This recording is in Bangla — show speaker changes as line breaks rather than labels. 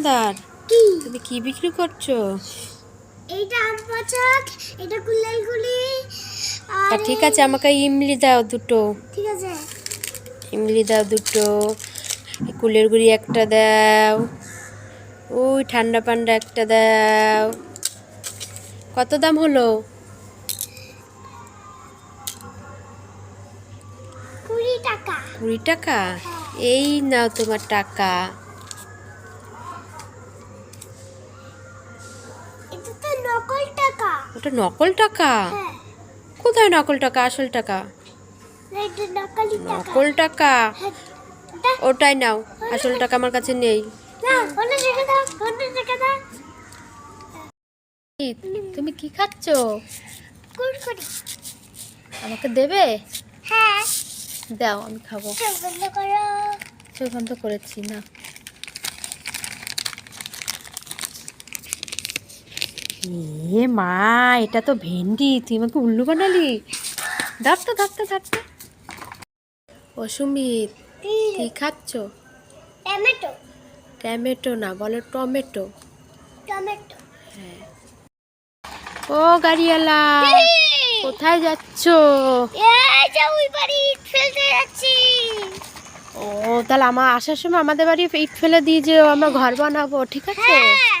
দোকানদার?
কি?
তুমি কি বিক্রি করছ?
এইটা আম পাচক এটা কুলেলগুলি
তা ঠিক আছে আমাকে ইমলি দাও দুটো।
ঠিক আছে।
ইমলি দাও দুটো। কুলের গুড়ি একটা দাও। ওই ঠান্ডা পান্ডা একটা দাও। কত দাম হলো?
কুড়ি টাকা।
কুড়ি টাকা? এই নাও তোমার টাকা
এটা তো নকল টাকা।
ওটা নকল টাকা?
হ্যাঁ।
কোথায় নকল টাকা আসল টাকা?
নকলি টাকা। হ্যাঁ,
ওটাই নাও আসল টাকা আমার কাছে নেই। তুমি কি খাচ্ছ? আমাকে দেবে?
হ্যাঁ।
দাও আমি খাব।
চোখ বন্ধ
করেছি না। এ মা এটা তো ভেন্ডি তুই আমাকে উল্লু বানালি। ধরতো ধরতো ধরতো ও সুমিত কি খাচ্ছ?
টমেটো।
টমেটো না বলো টমেটো।
টমেটো।
ও গাড়িওয়ালা কোথায় যাচ্ছ?
যে ফেলতে যাচ্ছি।
ও তাহলে আমার আসার সময় আমাদের বাড়ি ইট ফেলে দিয়ে যেও আমরা ঘর বানাবো ঠিক আছে?
হ্যাঁ।